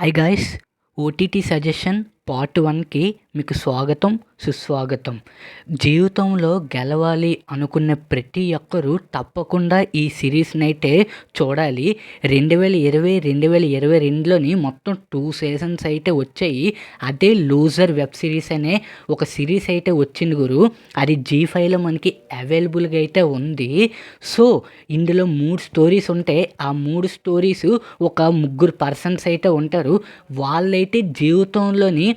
Hi guys, OTT suggestion. Part వన్కి మీకు స్వాగతం సుస్వాగతం. జీవితంలో గెలవాలి అనుకున్న ప్రతి ఒక్కరూ తప్పకుండా ఈ సిరీస్ని అయితే చూడాలి. రెండు వేల ఇరవై రెండు వేల ఇరవై రెండులోని మొత్తం టూ సీజన్స్ అయితే వచ్చాయి. అదే లూజర్ వెబ్ సిరీస్ అనే ఒక సిరీస్ అయితే వచ్చింది గురు. అది జీ ఫైవ్లో మనకి అవైలబుల్గా అయితే ఉంది. సో ఇందులో మూడు స్టోరీస్ ఉంటాయి. ఆ మూడు స్టోరీస్ ఒక ముగ్గురు పర్సన్స్ అయితే ఉంటారు. వాళ్ళైతే జీవితంలోని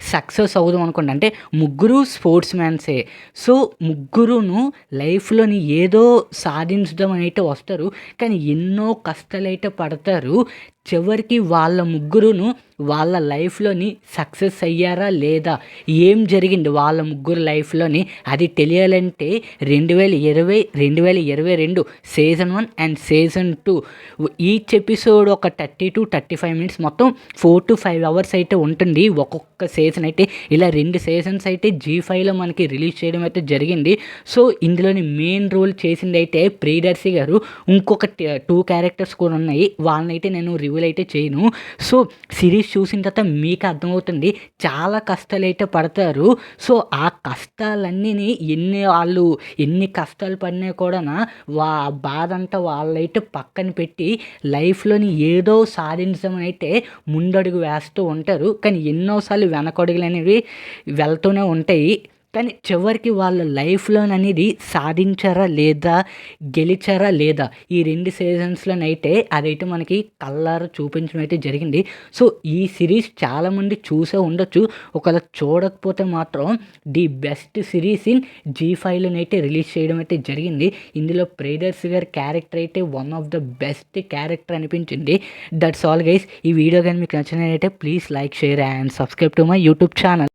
సక్సెస్ అవుదాం అనుకోండి. అంటే ముగ్గురు స్పోర్ట్స్ మ్యాన్సే సో ముగ్గురును లైఫ్లోని ఏదో సాధించడం అయితే వస్తారు. కానీ ఎన్నో కష్టాలు అయితే పడతారు. చివరికి వాళ్ళ ముగ్గురును వాళ్ళ లైఫ్లోని సక్సెస్ అయ్యారా లేదా? ఏం జరిగింది వాళ్ళ ముగ్గురు లైఫ్లోని? అది తెలియాలంటే రెండు వేల ఇరవై రెండు వేల ఇరవై రెండు season one and season two. Each episode ఒక thirty to thirty five minutes మొత్తం ఫోర్ టు ఫైవ్ అవర్స్ అయితే ఉంటుంది. ఒక్కొక్క సీజన్ అయితే ఇలా రెండు సీజన్స్ అయితే జీ ఫైవ్లో మనకి రిలీజ్ చేయడం అయితే జరిగింది. సో ఇందులోని మెయిన్ రోల్ చేసింది అయితే ప్రియదర్శి గారు. ఇంకొక టూ క్యారెక్టర్స్ కూడా ఉన్నాయి. వాళ్ళనైతే నేను రివ్యూలు అయితే చేయను. సో సిరీస్ చూసిన తర్వాత మీకు అర్థమవుతుంది. చాలా కష్టాలు అయితే పడతారు. సో ఆ కష్టాలన్నీ ఎన్ని వాళ్ళు ఎన్ని కష్టాలు పడినా కూడా వా బాధ అంతా వాళ్ళైతే పక్కన పెట్టి లైఫ్లోని ఏదో సాధించడం అయితే ముందడుగు వేస్తూ ఉంటారు. కానీ ఎన్నోసార్లు కొడుగులు అనేవి వెళ్తూనే ఉంటాయి. కానీ చివరికి వాళ్ళ లైఫ్లో అనేది సాధించారా లేదా గెలిచారా లేదా ఈ రెండు సీజన్స్లోనైతే అదైతే మనకి కల్లారు చూపించడం అయితే జరిగింది. సో ఈ సిరీస్ చాలామంది చూసే ఉండొచ్చు. ఒకవేళ చూడకపోతే మాత్రం the best series in Zee ఫైవ్లోనైతే release చేయడం అయితే జరిగింది. ఇందులో ప్రేదర్స్ గారి క్యారెక్టర్ అయితే one of the best character అనిపించింది. That's all guys. ఈ వీడియో కానీ మీకు నచ్చినట్లయితే please like share and subscribe to my YouTube channel.